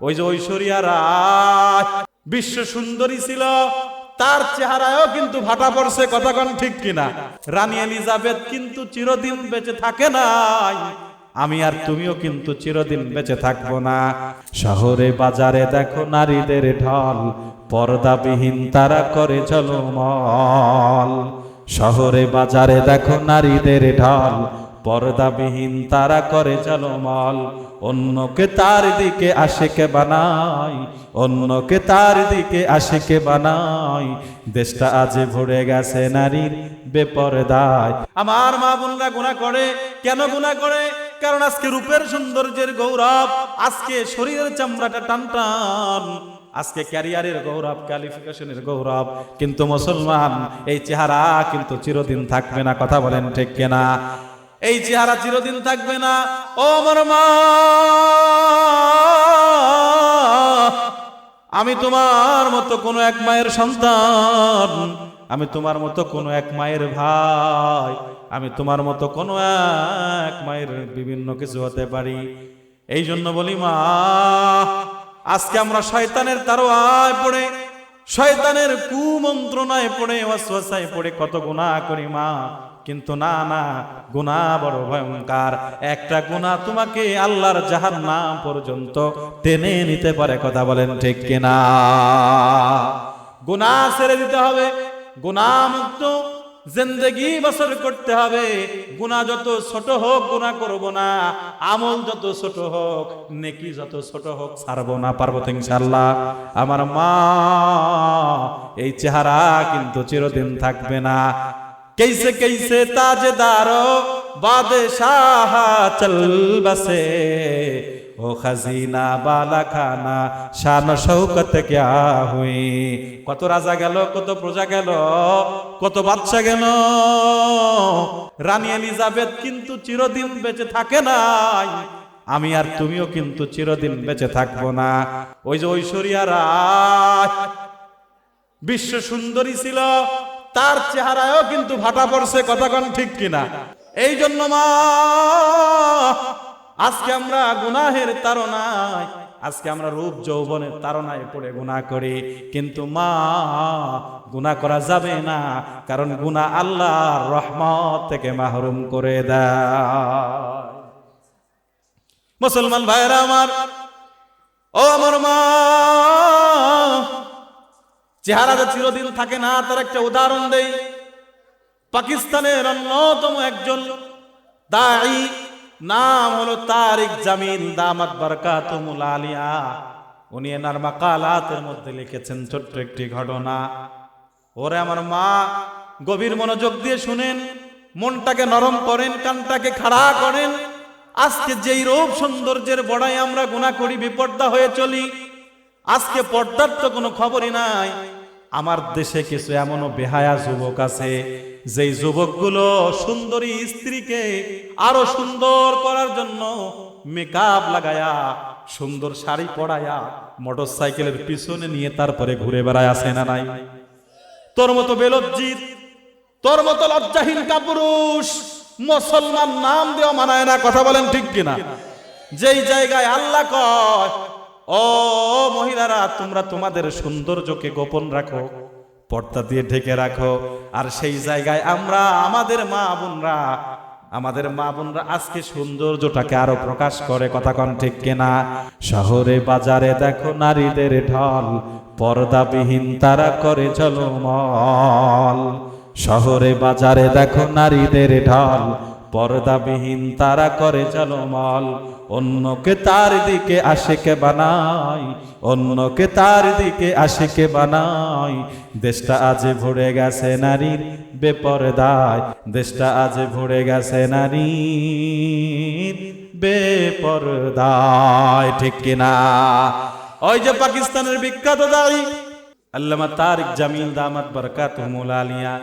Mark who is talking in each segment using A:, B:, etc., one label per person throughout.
A: ওই যে ঐশ্বরিয়া রায়, বিশ্ব সুন্দরী ছিল, তার চেহারায়ও কিন্তু ভাটা পড়ছে কথাক্ষণ ঠিক কিনা? রানী এলিজাবেথ কিন্তু চিরদিন বেঁচে থাকে নাই। আমি আর তুমিও কিন্তু চিরদিন বেঁচে থাকব না। শহরে, বাজারে দেখো নারীদের ঢল, পর্দাবিহীন তারা করে চলমল শহরে, বাজারে দেখো নারীদের ঢল, পর্দাবিহীন তারা করে চলমল অন্যকে তার দিকে আশেকে বানাই, অন্যকে তার দিকে আশেকে বানাই। দেশটা আজ ভরে গেছে নারীর বেপরদায়। আমার মা বোনরা গুণা করে। কেন গুণা করে? কারণ আজকে রূপের সৌন্দর্যের গৌরব, আজকে শরীরের চামড়াটা টান টান, আজকে ক্যারিয়ারের গৌরব কোয়ালিফিকেশনের গৌরব। কিন্তু মুসলমান, এই চেহারা কিন্তু চিরদিন থাকবে না, কথা বলেন ঠিক কিনা? এই চেহারা চিরদিন থাকবে না। ও আমার মা, আমি তোমার মতো কোনো এক মায়ের সন্তান, আমি তোমার মতো কোনো এক মায়ের ভাই, আমি তোমার মতো কোনো এক মায়ের বিভিন্ন কিছু হতে পারি। এই জন্য বলি, মা, আজকে আমরা শয়তানের তারোয়ায় পড়ে, শয়তানের কুমন্ত্রণায় পড়ে, ওয়াসওয়াসায় পড়ে কত গুনাহ করি, মা। কিন্তু না না, গুণা বড় ভয়ঙ্কর। একটা গুনাহ তোমাকে আল্লাহর জাহান্নাম পর্যন্ত টেনে নিতে পারে, কথা বলেন ঠিক কিনা? গুনাহ ছেড়ে দিতে হবে গুনাহ মুক্ত জিন্দেগি বসর করতে হবে। গুনাহ যত ছোট হোক গুনাহ করব না। আমল যত ছোট হোক, নেকি যত ছোট হোক, ছাড়বো না, পারব তো ইনশাআল্লাহ। আমার মা, এই চেহারা কিন্তু চিরদিন থাকবে না। कैसे कैसे ताजदारो बादशाह चल बसे ও খাজিনা বালা খানা শান শৌকত ক্যা হুই কত রাজা গেল কত প্রজা গেল কত বাদশা গেল রানী এলিজাবেথ কিন্তু চিরদিন বেঁচে থাকে নাই আমি আর তুমিও কিন্তু চিরদিন বেঁচে থাকবো না ওই যে ঐশ্বরিয়া রায় বিশ্ব সুন্দরী ছিল তার চেহারায়ও কিন্তু ভাটা পড়ছে কথাক্ষণ ঠিক কিনা? এই জন্য মা, আজকে আমরা গুনাহের তারনায় আজকে আমরা রূপ যৌবনের তারনায় পড়ে গুনাহ করি। কিন্তু মা, গুনাহ করা যাবে না, কারণ গুনাহ আল্লাহ রহমত থেকে মাহরুম করে দেয়। মুসলমান ভাইরা আমার, ও আমার মা চেহারা যে চিরদিন থাকে না, তার একটা উদাহরণ দেই। পাকিস্তানের অন্যতম একজন দায়ী, নাম হলো তারিক জামিন দামাত বরকাতুমুল আলিয়া। উনি এনার মাকালাতের মধ্যে লিখেছেন ছোট্ট একটি ঘটনা। ওরে আমার মা, গভীর মনোযোগ দিয়ে শুনেন, মনটাকে নরম করেন, কানটাকে খাড়া করেন। আজকে যেই রূপ সৌন্দর্যের বড়াই আমরা গুণা করি বিপর্দা হয়ে চলি, আজকে পর্দার তো কোনো খবরই নাই। আমার দেশে কিছু এমনও বেহায়া যুবক আছে, যেই যুবকগুলো সুন্দরী স্ত্রীকে আরও সুন্দর করার জন্য মেকআপ লাগায়া, সুন্দর শাড়ি পরায়া মোটর সাইকেলের পিছনে নিয়ে তারপরে ঘুরে বেড়ায় আসে না নাই? তোর মতো বেলজ্জিত, তোর মতো লজ্জাহীন কাপুরুষ, মুসলমান নাম দেওয়া মানায় না, কথা বলেন ঠিক কিনা? যেই জায়গায় আল্লাহ কয় ও মহিলারা, তোমরা তোমাদের সৌন্দর্যকে গোপন রাখো, পর্দা দিয়ে ঢেকে রাখো, আর সেই জায়গায় আমরা, আমাদের মা বোনরা, আমাদের মা বোনরা আজকে সৌন্দর্যটাকে আরও প্রকাশ করে, কথা কন ঠিক কেনা? শহরে, বাজারে দেখো নারীদের ঢল, পর্দাবিহীন তারা করে চলমল শহরে, বাজারে দেখো নারীদের ঢল, পর্দাবিহীন তারা করে চলমল অন্যকে তার দিকে আশেকে বানাই, অন্যকে তার দিকে আশেকে বানাই। দেশটা আজ ভরে গেছে নারীর বেপরদায়, দেশটা আজ ভরে গেছে নারীর বেপরদায়, ঠিক কিনা ওই যে পাকিস্তানের বিখ্যাত দাড়ি, আল্লামা তারিক জামিল দামাত বরকাত আলিয়া।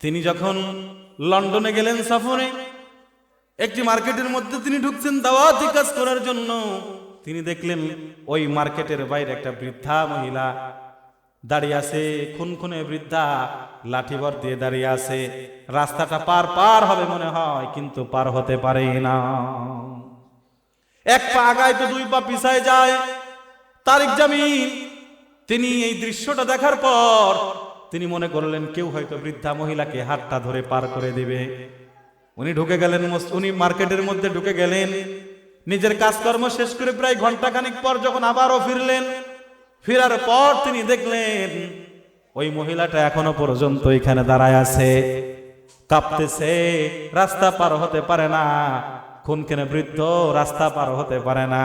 A: তিনি যখন লন্ডনে গেলেন সফরে একটি মার্কেটের মধ্যে তিনি ঢুকছেন দাওয়াতি কাজ করার জন্য। তিনি দেখলেন ওই মার্কেটের বাইরে একটা বৃদ্ধা মহিলা দাঁড়িয়ে আছে খুন খুনে বৃদ্ধা লাঠিভর দিয়ে দাঁড়িয়ে আছে। রাস্তাটা পার পার হবে মনে হয়, কিন্তু পার হতে পারে না। এক পা আগায় তো দুই পা পিছায় যায়। তারিক জামিল, তিনি এই দৃশ্যটা দেখার পর তিনি মনে করলেন, কেউ হয়তো বৃদ্ধা মহিলাকে হাতটা ধরে পার করে দিবে। উনি ঢুকে গেলেন উনি মার্কেটের মধ্যে ঢুকে গেলেন। নিজের কাজকর্ম শেষ করে প্রায় ঘন্টাখানিক পর যখন আবারও ফিরলেন, ফেরার পর তিনি দেখলেন, ওই মহিলাটা এখনও পর্যন্ত এখানে দাঁড়ায় আছে। কাঁপতেছে, রাস্তা পার হতে পারে না খুন কেনে বৃদ্ধ, রাস্তা পার হতে পারে না।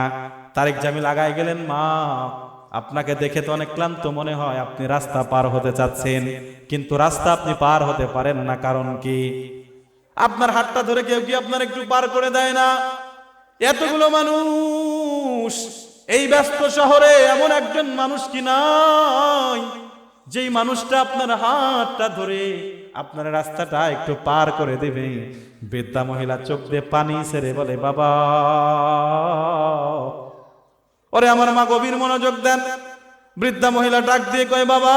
A: তারিক জামিল আগায় গেলেন, মা, আপনাকে দেখে তো অনেক ক্লান্ত মনে হয়, আপনি রাস্তা পার হতে চাচ্ছেন, কিন্তু রাস্তা আপনি পার হতে পারেন না, কারণ কি? আপনার হাতটা ধরে কেউ কি আপনার একটু পার করে দেয় না? এতগুলো মানুষ এই ব্যস্ত শহরে এমন একজন মানুষ কি নাই? যেই মানুষটা আপনার হাতটা ধরে আপনার রাস্তাটা একটু পার করে দেবে। বৃদ্ধা মহিলা চোখ দিয়ে পানি ছেড়ে বলে, বাবা, ওরে আমার মা গভীর মনোযোগ দেন। বৃদ্ধা মহিলা ডাক দিয়ে কয়, বাবা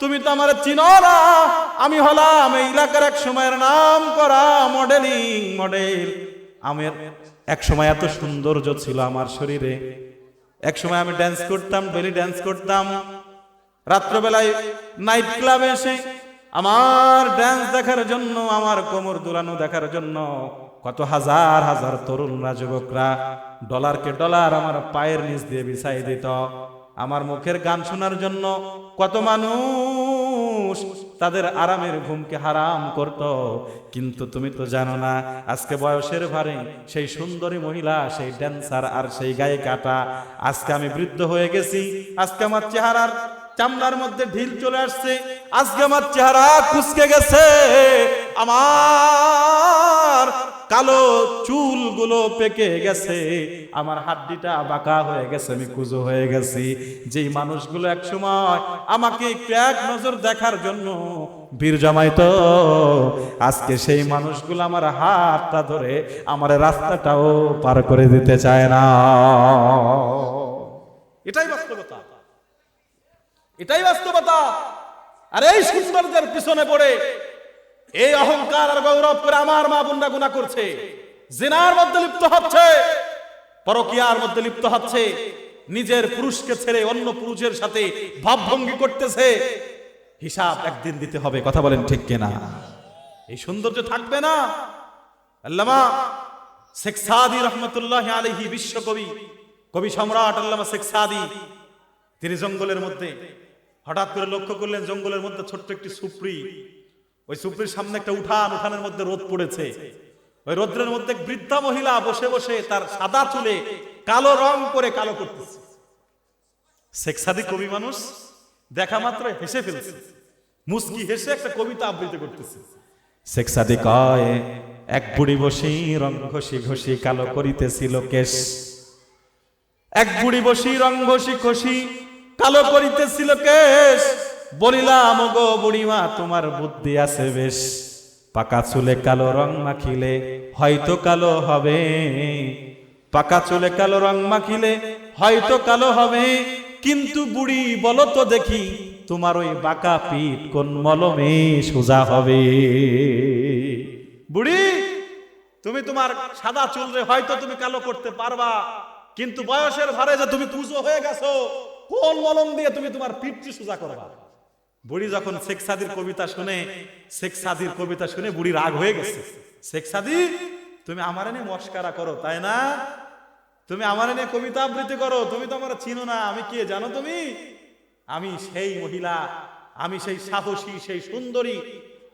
A: তুমি তো আমার চিনো না। আমি হলাম এই এলাকার এক সময়ের নাম করা মডেলিং মডেল। আমার এক সময় এত সৌন্দর্য ছিল আমার শরীরে। এক সময় আমি ড্যান্স করতাম ডেলি ড্যান্স করতাম। রাত্রবেলায় নাইট ক্লাবে এসে আমার ড্যান্স দেখার জন্য, আমার কোমর দুলানো দেখার জন্য কত হাজার হাজার তরুণরা, যুবকরা ডলারকে ডলার আমার পায়ের নিচ দিয়ে বিছাই দিত। আমার মুখের গান শোনার জন্য কত মানুষ তাদের আরামের ঘুমকে হারাম করত। কিন্তু তুমি তো জানো না, আজকে বয়সের ভারে সেই সুন্দরী মহিলা, সেই ড্যান্সার আর সেই গায়ে কাটা আজকে আমি বৃদ্ধ হয়ে গেছি, আজকে আমার চেহারার চামড়ার মধ্যে ঢিল চলে আসছে, আজকে আমার চেহারা কুচকে গেছে। আমার কালো চুলগুলো পেকে গেছে, আমার হাড্ডিটা বাঁকা হয়ে গেছে, আমি কুজো হয়ে গেছি। যেই মানুষগুলো এক সময় আমাকে এক নজর দেখার জন্য, বীর জমাইতো, আজকে সেই মানুষগুলো আমার হাতটা ধরে আমার রাস্তাটাও পার করে দিতে চায় না। এটাই বাস্তবতা। এটাই বাস্তবতা। আর এই সৌন্দর্যের পিছনে পড়ে এই অহংকার আর গৌরব করে আমার মা বোনরা গুণা করছে। জেনার মধ্যে লিপ্ত হচ্ছে, পরকিয়ার মধ্যে লিপ্ত হচ্ছে, নিজের পুরুষকে ছেড়ে অন্য পুরুষের সাথে ভাবভঙ্গি করতেছে। হিসাব একদিন দিতে হবে, কথা বলেন ঠিক কিনা? এই সৌন্দর্য থাকবে না। আল্লামা শেখ সাদি রহমতুল্লাহ আলহি বিশ্বকবি কবি সম্রাট আল্লামা শেখ সাদি, তিনি জঙ্গলের মধ্যে হঠাৎ করে লক্ষ্য করলেন জঙ্গলের মধ্যে ছোট্ট একটি সুপ্রি ওই সুপ্রির সামনে একটা উঠান, উঠানের মধ্যে রোদ পড়েছে। ওই রোদ্রের মধ্যে বৃদ্ধা মহিলা বসে বসে তার সাদা চুলে কালো রং করে কালো করতেছে। শেখ সাদি কবি মানুষ, দেখা মাত্র হেসে ফেলছে। মুস্কি হেসে একটা কবিতা আবৃত্তি করতেছে। শেখ সাদি কয়, এক বুড়ি বসি রং ঘষি ঘষি কালো করিতেছিল কেশ এক বুড়ি বসি রং ঘষি ঘষি কালো করিতেছিল কেশ বলিলাম গো বুড়িমা, তোমার বুদ্ধি আছে বেশ। পাকা চুলে কালো রং মাখিলে হয়তো কালো হবে। পাকা চুলে কালো রং মাখিলে হয়তো কালো হবে। কিন্তু বুড়ি, বলো তো দেখি, তোমার ওই বাঁকা পিঠ কোন মলমে সোজা হবে? বুড়ি, তুমি তোমার সাদা চুল রে হয়তো তুমি কালো করতে পারবা, কিন্তু বয়সের ভারে যে তুমি পুজো হয়ে গেছো, কোন মলম দিয়ে তুমি তোমার পিঠটি সোজা করবা? বুড়ি যখন শেখ সাদির কবিতা শুনে, শেখ সাদির কবিতা শুনে বুড়ি রাগ হয়ে গেছে। শেখ সাদি, তুমি আমার নিয়ে মস্কারা করো, তাই না? তুমি আমার নিয়ে কবিতা আবৃত্তি করো, তুমি তো আমার চিনো না, আমি কে জানো তুমি? আমি সেই মহিলা, আমি সেই সাহসী, সেই সুন্দরী,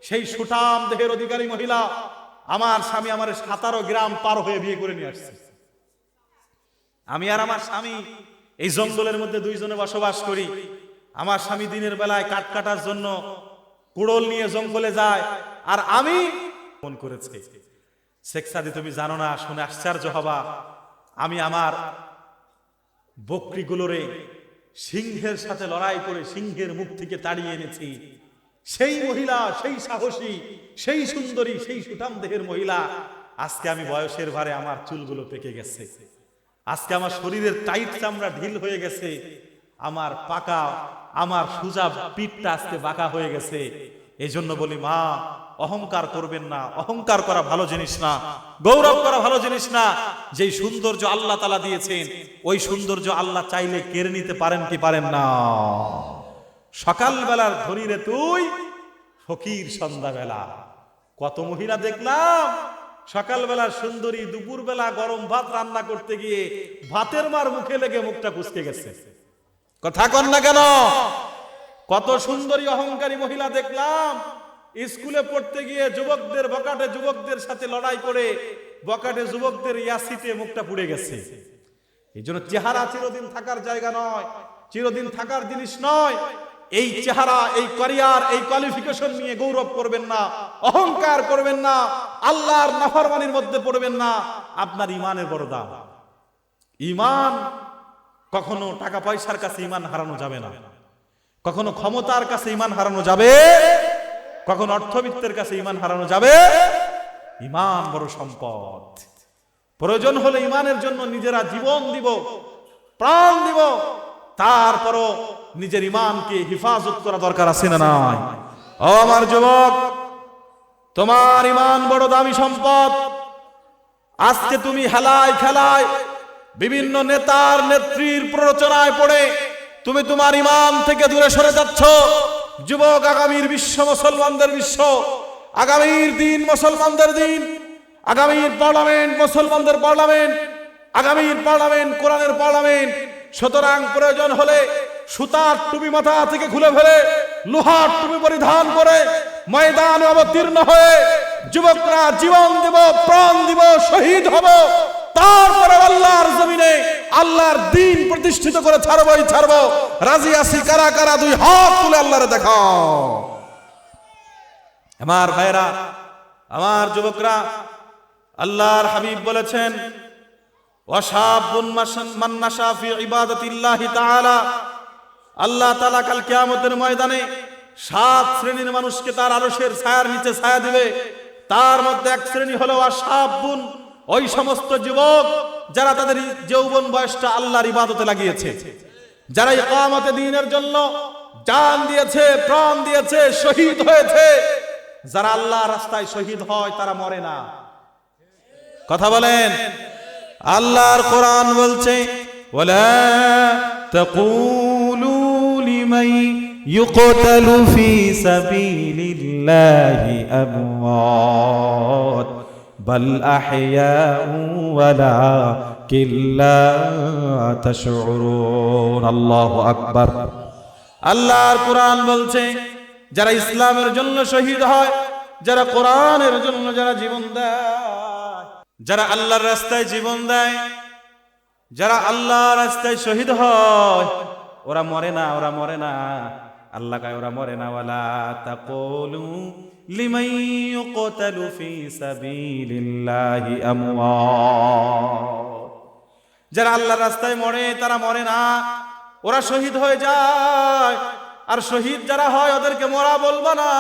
A: সেই সুঠাম দেহের অধিকারী মহিলা, আমার স্বামী আমার সাতারো গ্রাম পার হয়ে বিয়ে করে নিয়ে আসছে। আমি আর আমার স্বামী এই জঙ্গলের মধ্যে দুইজনে বসবাস করি। আমার স্বামী দিনের বেলায় কাঠ কাটার জন্য কুড়োল নিয়ে জঙ্গলে যায়, আর আমি ফোন করেছি। শেখ সাদি, তুমি জানো না, শুনে আশ্চর্য হবা। আমি আমার বকরিগুলোরে সিংহের সাথে লড়াই করে সিংহের মুখ থেকে তাড়িয়ে এনেছি। সেই মহিলা, সেই সাহসী, সেই সুন্দরী, সেই সুঠাম দেহের মহিলা, আজকে আমি বয়সের ভারে আমার চুলগুলো পেকে গেছে। আজকে আমার শরীরের টাইট চামড়া ঢিল হয়ে গেছে। আমার পাকা, আমার সুজা পিঠটা আজকে বাঁকা হয়ে গেছে। এই জন্য বলি, মা, অহংকার করবেন না। অহংকার করা ভালো জিনিস না। গৌরব করা ভালো জিনিস না। যেই সৌন্দর্য আল্লাহ তালা দিয়েছেন, ওই সৌন্দর্য আল্লাহ চাইলে কেড়ে নিতে পারেন কি পারেন না? সকালবেলার ধনীরে তুই, ফকির সন্ধ্যাবেলা। কত মহিলা দেখলাম সকালবেলা সুন্দরী, দুপুরবেলা গরম ভাত রান্না করতে গিয়ে ভাতের মার মুখে লেগে মুখটা কুচকে গেছে। কথা কন না কেন? কত সুন্দরী অহংকারী মহিলা দেখলাম, স্কুলে পড়তে গিয়ে যুবকদের বকাটে যুবকদের সাথে লড়াই করে, বকাটে যুবকদের ইয়াসিতে মুখটা পুড়ে গেছে। এই জন্য চেহারা চিরদিন থাকার জায়গা নয়, চিরদিন থাকার জিনিস নয়। এই চেহারা, এই ক্যারিয়ার, এই কোয়ালিফিকেশন নিয়ে গৌরব করবেন না, অহংকার করবেন না, আল্লাহর নাফরমানির মধ্যে পড়বেন না, আপনার ইমানের বড় দাম। ইমান কখনো টাকা পয়সার কাছে ইমান হারানো যাবে না। কখনো ক্ষমতার কাছে ইমান হারানো যাবে। কখনো অর্থবিত্তের কাছে ইমান হারানো যাবে। ইমান বড় সম্পদ। প্রয়োজন হলে ইমানের জন্য নিজেরা জীবন দিব, প্রাণ দিব। তারপরও নিজের ইমানকে হিফাজত করা দরকার আছে না ও আমার যুবক, তোমার ইমান বড় দামি সম্পদ। আজকে তুমি হেলায় খেলায় বিভিন্ন নেতার নেত্রীর প্ররোচনায় পড়ে তুমি তোমার ইমান থেকে দূরে সরে যাচ্ছ। যুবক আগামীর বিশ্ব মুসলমানদের বিশ্ব, আগামীর দিন মুসলমানদের দিন, আগামীর পার্লামেন্ট মুসলমানদের পার্লামেন্ট, আগামীর পার্লামেন্ট, কোরআনের পার্লামেন্ট। সুতরাং প্রয়োজন হলে সুতার টুপি মাথা থেকে খুলে ফেলে, লোহার টুপি পরিধান করে ময়দানে অবতীর্ণ হয়ে যুবকরা জীবন দিব, প্রাণ দিব, শহীদ হব। তারপরে আল্লাহর জমিনে, আল্লাহর দিন প্রতিষ্ঠিত করে ছাড়বই ছাড়বো। রাজি আছি, কারা কারা, দুই হাত তুলে আল্লাহরে দেখাও। আমার ভাইরা আমার যুবকরা, আল্লাহর হাবিব বলেছেন আল্লাহ তাআলা কাল কিয়ামতের ময়দানে সাত শ্রেণির মানুষকে তার আরশের ছায়ার নিচে ছায়া দিবে। তার মধ্যে এক শ্রেণি হলো আশাবুন ওই সমস্ত যুবক যারা তাদের যৌবন বয়সটা আল্লাহর ইবাদতে লাগিয়েছে, যারা ইকামতে দিনের জন্য জান দিয়েছে, প্রাণ দিয়েছে, শহীদ হয়েছে, যারা আল্লাহ রাস্তায় শহীদ হয় তারা মরে না। কথা বলেন? আল্লাহর কোরআন বলছে লিমান ইউকতালু ফি সাবিলিল্লাহি আমওয়াত। বাল আহইয়াউ ওয়ালাকিন লা তাশউরুন আল্লাহু আকবার আল্লাহর কোরআন বলছে, যারা ইসলামের জন্য শহীদ হয়, যারা কোরআনের জন্য যারা জীবন দেয়, যারা আল্লাহর রাস্তায় জীবন দেয়, যারা আল্লাহর রাস্তায় শহীদ হয়, ওরা মরে না, ওরা মরে না। আল্লাহ কায়, ওরা মরে না। ওয়ালা তাকুলু লিমান ইউকতালু ফি সাবিলিল্লাহি আমওয়াত যারা আল্লাহর রাস্তায় মরে, তারা মরে না। ওরা শহীদ হয়ে যায়। আর শহীদ যারা হয়, ওদেরকে মরা বলব না।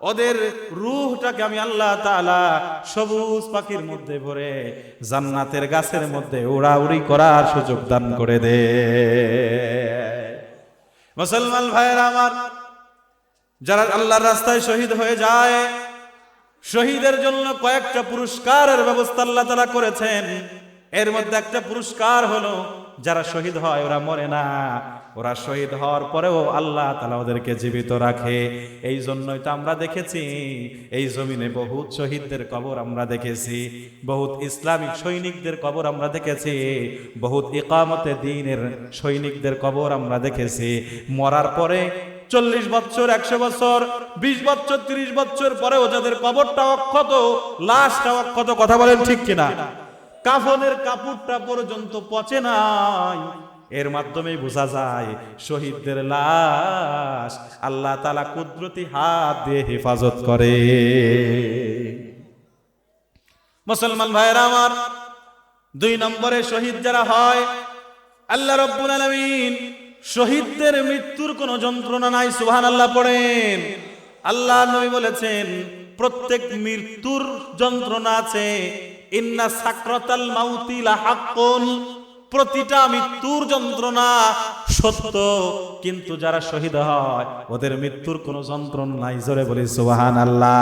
A: ওদের রুহটাকে আমি আল্লাহ তাআলা সবুজ পাখির মধ্যে ভরে জান্নাতের গাছের মধ্যে উড়াউড়ি করার সুযোগ দান করে দে। মুসলমান ভাইয়ের আমার যারা আল্লাহর রাস্তায় শহীদ হয়ে যায়, শহীদের জন্য কয়েকটা পুরস্কারের ব্যবস্থা আল্লাহ তারা করেছেন। এর মধ্যে একটা পুরস্কার হলো, যারা শহীদ হয় ওরা মরে না। ওরা শহীদ হওয়ার পরেও আল্লাহ তালা ওদেরকে জীবিত রাখে। এই জন্যই তো আমরা দেখেছি, এই জমিনে বহুত শহীদদের কবর আমরা দেখেছি, বহুত ইসলামিক সৈনিকদের কবর আমরা দেখেছি, বহুত ইকামতে দিনের সৈনিকদের কবর আমরা দেখেছি। মরার পরে চল্লিশ বছর, একশো বছর, বিশ বছর, তিরিশ বছর পরেও যাদের কবরটা অক্ষত, লাশটা অক্ষত, কথা বলেন ঠিক কিনা? কাফনের কাপড়টা পর্যন্ত পচে নাই। এর মাধ্যমে বোঝা যায়, শহীদদের লাশ আল্লাহ তালা কুদরতি হাত দিয়ে হেফাজত করে। মুসলমান ভাইয়েরা আমার, দুই নম্বরে শহীদ যারা হয়, আল্লাহ রব্বুল আলামিন শহীদদের মৃত্যুর কোন যন্ত্রণা নাই সুহান আল্লাহ পড়েন। আল্লাহ নবী বলেছেন, প্রত্যেক মৃত্যুর যন্ত্রণা আছে। ইন্না সাকরাতাল মাউতি লাহাক্কুন, প্রতিটা মৃত্যুর যন্ত্রণা সত্য, কিন্তু যারা শহীদ হয়, ওদের মৃত্যুর কোনো যন্ত্রণ নাই। জোরে বলি সুবাহান আল্লাহ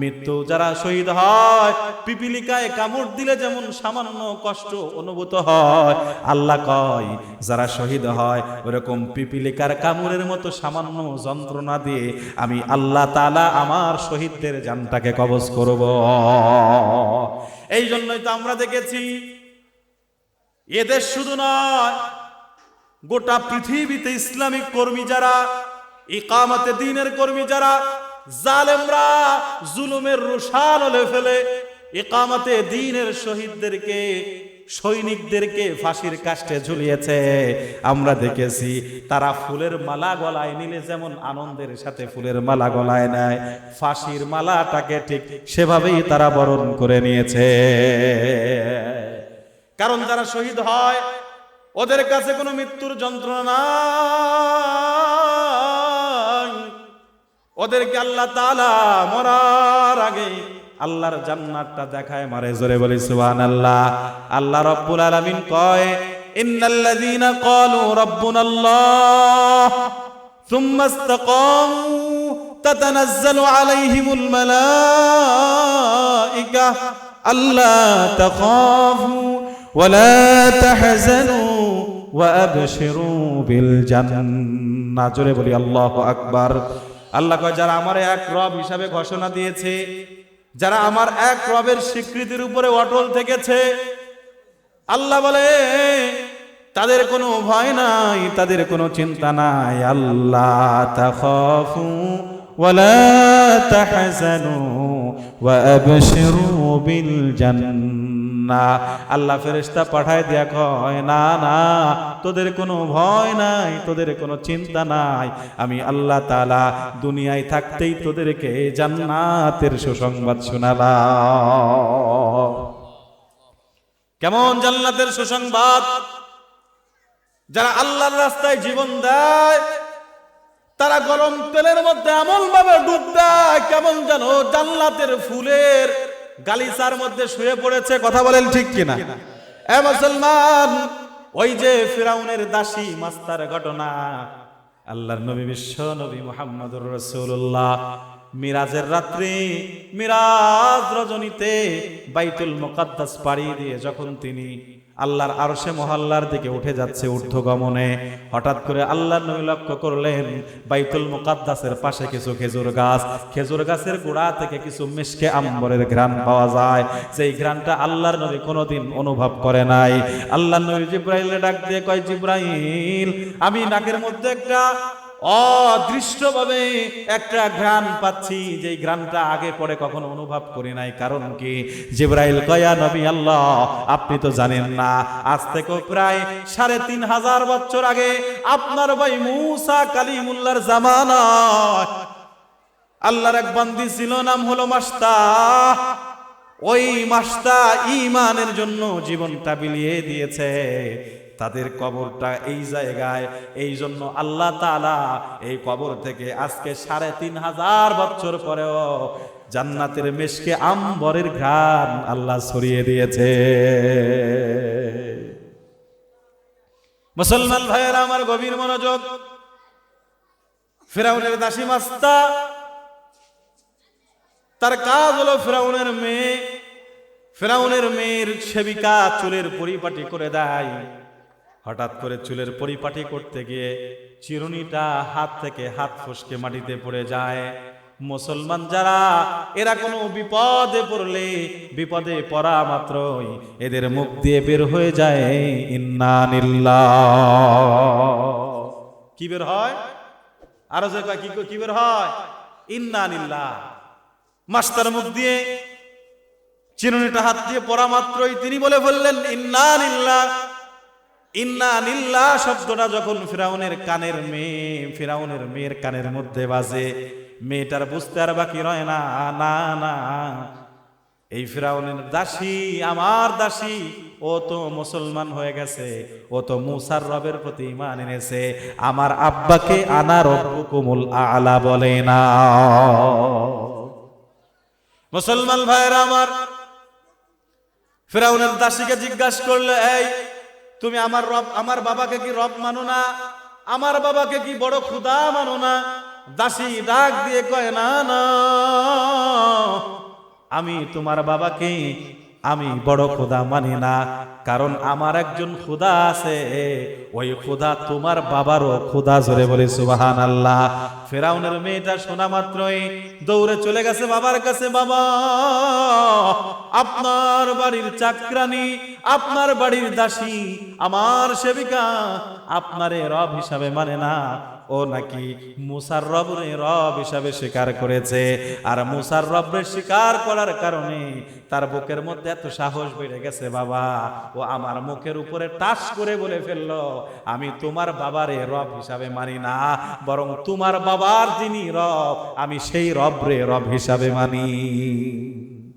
A: মৃত্যু যারা শহীদ হয়, পিপিলিকায় কামড় দিলে যেমন সামান্য কষ্ট অনুভূত হয়। আল্লাহ কয়, যারা শহীদ হয়, ওরকম পিপিলিকার কামড়ের মতো সামান্য যন্ত্রণা দিয়ে আমি আল্লাহ তালা আমার শহীদদের জানটাকে কবজ করব। এই জন্যই তো আমরা দেখেছি এদের শুধু নয় গোটা পৃথিবীতে ইসলামিক কর্মী যারা, ইকামতে দিনের কর্মী যারা, জালেমরা জুলুমের রুশাল হলে ফেলে, ইকামতে দিনের শহীদদেরকে, সৈনিকদেরকে ফাঁসির কাষ্টে ঝুলিয়েছে। আমরা দেখেছি তারা ফুলের মালা গলায় নিলে যেমন আনন্দের সাথে ফুলের মালা গলায় নেয়, ফাঁসির মালাটাকে ঠিক সেভাবেই তারা বরণ করে নিয়েছে। কারণ যারা শহীদ হয় ওদের কাছে কোনো মৃত্যুর যন্ত্রণা নাই ওদেরকে আল্লাহ তাআলা মরার আগে আল্লাহর জান্নাতটা দেখায় মারে জোরে বলি সুবহানাল্লাহ আল্লাহ রাব্বুল আলামিন কয় ইন্নাল্লাযীনা ক্বালু রাব্বুনাল্লাহ ثم استقاموا تتنزل عليهم الملائكة ألا تخافوا ولا تحزنوا ওয়াবশিরু বিল জান্নাহ জোরে বলি, আল্লাহ আকবার। আল্লাহ কয়, যারা আমার এক রব হিসাবে ঘোষণা দিয়েছে, যারা আমার এক রবের স্বীকৃতির উপরে অটল থেকেছে, আল্লাহ বলে, তাদের কোনো ভয় নাই, তাদের কোনো চিন্তা নাই। আল্লাহ তাখাফু ওয়ালা তাহজানু ওয়াবশিরু বিল জান্নাহ আল্লাহ ফেরেশতা পাঠায় দিয়া কয়, না না, তোদের কোনো ভয় নাই, তোদের কোনো চিন্তা নাই। আমি আল্লাহ তালা দুনিয়ায় থাকতেই তোদেরকে জান্নাতের সুসংবাদ শোনালাম। কেমন জান্নাতের সুসংবাদ? যারা আল্লাহর রাস্তায় জীবন দেয়, তারা গরম তেলের মধ্যে এমন ভাবে ডুব দেয়। কেমন যেন জান্নাতের ফুলের গালিচার মধ্যে শুয়ে পড়েছে, কথা বলেন ঠিক কিনা? এ মুসলমান, ওই যে ফিরাউনের দাসী মাস্তার ঘটনা, আল্লাহর নবী বিশ্ব নবী মোহাম্মদুর রাসূলুল্লাহ মিরাজের রাত্রি, মিরাজ রজনীতে বাইতুল মুকাদ্দাস পাড়ি দিয়ে যখন তিনি আল্লাহর আরশে মহল্লার দিকে উঠে যাচ্ছে ঊর্ধ্বগমনে, হঠাৎ করে আল্লাহর নবী লক্ষ্য করলেন বাইতুল মুকাদ্দাসের পাশে কিছু খেজুর গাছ। খেজুর গাছের গোড়া থেকে কিছু মিশকে আম্বরের ঘ্রাণ পাওয়া যায়। সেই ঘ্রাণটা আল্লাহর নবী কোনোদিন অনুভব করে নাই। আল্লাহর নবী জিব্রাইলে ডাক দিয়ে কয়, জিব্রাইল, আমি নাকের মধ্যে একটা অদৃষ্টভাবে একটা ঘ্রাণ পাচ্ছি যে ঘ্রাণটা আগে পরে কখনো অনুভব করি নাই। কারণ কি? জিব্রাইল কয়া নবী আল্লাহ, আপনি তো জানেন না, আজ থেকে প্রায় সাড়ে তিন হাজার বছর আগে আপনার ভাই মুসা কালিমুল্লার জামানা আল্লাহর এক বান্দি ছিল, নাম হলো মাস্তা। ওই মাস্তা ইমানের জন্য জীবনটা বিলিয়ে দিয়েছে। তাদের কবরটা এই জায়গায়। এই জন্য আল্লাহ তাআলা এই কবর থেকে আজকে সাড়ে তিন হাজার বছর পরেও জান্নাতের মেশকে আম্বরের ঘ্রাণ আল্লাহ ছড়িয়ে দিয়েছে। মুসলমান ভাইয়েরা, আমার গভীর মনোযোগ। ফেরাউনের দাসী মাস্তা, তার কাজ হলো ফেরাউনের মেয়ে, ফেরাউনের মেয়ের সেবিকা চুলের পরিপাটি করে দেয়। হঠাৎ করে চুলের পরিপাটি করতে গিয়ে চিরুনিটা হাত থেকে হাত ফসকে মাটিতে পড়ে যায়। মুসলমান যারা, এরা কোনো বিপদে পড়লে বিপদে পড়া মাত্রই এদের মুখ দিয়ে বের হয়ে যায় ইন্নানিল্লাহ কি বের হয়? আরও যে কি বের হয়? ইন্নানিল্লাহ মাস্টার মুখ দিয়ে চিরুনিটা হাত দিয়ে পড়া মাত্রই তিনি বলে বললেন ইন্নানিল্লাহ ইন্না নিল্লা শব্দটা যখন ফিরাউনের কানের মেয়ে, ফিরাউনের মেয়ের কানের মধ্যে বাজে। মেয়েটার বুঝতে আর বাকি রয় না না না। এই ফিরাউনের দাসী, আমার দাসী, ও তো মুসলমান হয়ে গেছে, ও তো মুসার রবের প্রতি ইমান এনেছে। আমার আব্বাকে আনা রব্বুকুমুল আলা বলে না। মুসলমান ভাইয়েরা আমার, ফেরাউনের দাসীকে জিজ্ঞাসা করলে, এই তুমি আমার রব, আমার বাবাকে কি রব মানো না? আমার বাবাকে কি বড় ক্ষুদা মানো না? দাসী ডাক দিয়ে কয়, না না, আমি তোমার বাবাকে আমি বড় খোদা মানি না। কারণ আমার একজন খুদা আছে। ওই খুদা তোমার বাবারও খুদা জোরে বলে সুবাহান আল্লাহ ফেরাউনের মেয়েটা শোনা মাত্রই দৌড়ে চলে গেছে বাবার কাছে, বাবা, আপনার বাড়ির চাকরানি, আপনার বাড়ির দাসী, আমার সেবিকা, আপনারে রব হিসাবে মানে না। ও নাকি মুসার রবরে রব হিসাবে স্বীকার করেছে? আর মুসার রবরে স্বীকার করার কারণে তার বুকের মধ্যে এত সাহস বেড়ে গেছে, বাবা। ও আমার মুখের উপরে টাস করে বলে ফেলল, আমি তোমার বাবারে রব হিসাবে মানি না, বরং তোমার বাবার যিনি রব, আমি সেই রবরে রব হিসাবে মানি।